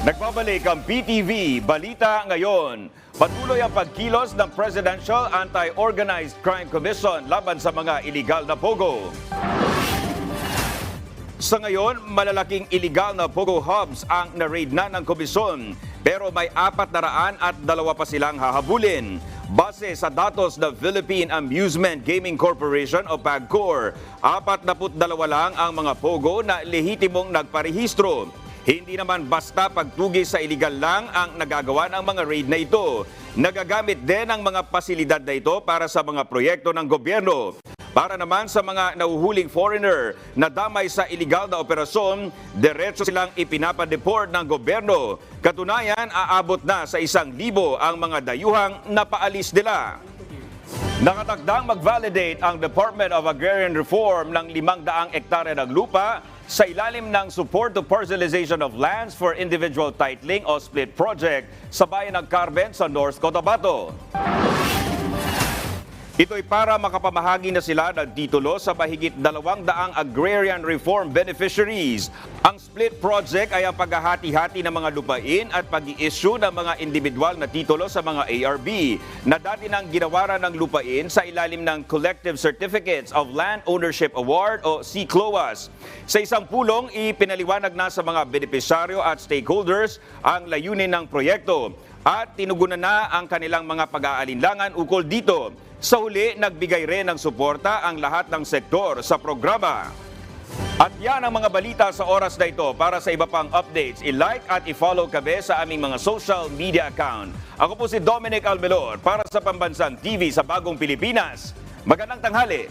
Nagbabalik ang PTV Balita Ngayon. Patuloy ang pagkilos ng Presidential Anti-Organized Crime Commission laban sa mga iligal na pogo. Sa ngayon, malalaking iligal na pogo hubs ang na-raid na ng komisyon. Pero may apat na raan at dalawa pa silang hahabulin. Base sa datos ng Philippine Amusement Gaming Corporation o PAGCOR, 42 lang ang mga pogo na lehitimong nagparehistro. Hindi naman basta pagtugi sa iligal lang ang nagagawa ng mga raid na ito. Nagagamit din ang mga pasilidad na ito para sa mga proyekto ng gobyerno. Para naman sa mga nahuhuling foreigner na damay sa iligal na operasyon, diretso silang ipinapadeport ng gobyerno. Katunayan, aabot na sa isang libo ang mga dayuhang napaalis nila. Nakatakdang mag-validate ang Department of Agrarian Reform ng 500 ektarya ng lupa sa ilalim ng Support to Parcelization of Lands for Individual Titling o SPLIT project sa bayan ng Carmen sa North Cotabato. Ito'y para makapamahagi na sila ng titulo sa mahigit dalawang daang agrarian reform beneficiaries. Ang split project ay ang paghahati-hati ng mga lupain at pag issue ng mga individual na titulo sa mga ARB na dati nang ginawaran ng lupain sa ilalim ng Collective Certificates of Land Ownership Award o CCLOAS. Sa isang pulong, ipinaliwanag na sa mga benepisyaryo at stakeholders ang layunin ng proyekto at tinugunan na ang kanilang mga pag-aalinlangan ukol dito. Sa huli, nagbigay rin ng suporta ang lahat ng sektor sa programa. At yan ang mga balita sa oras na ito. Para sa iba pang updates, i-like at i-follow kami sa aming mga social media account. Ako po si Dominic Almelor para sa Pambansang TV sa Bagong Pilipinas. Magandang tanghali!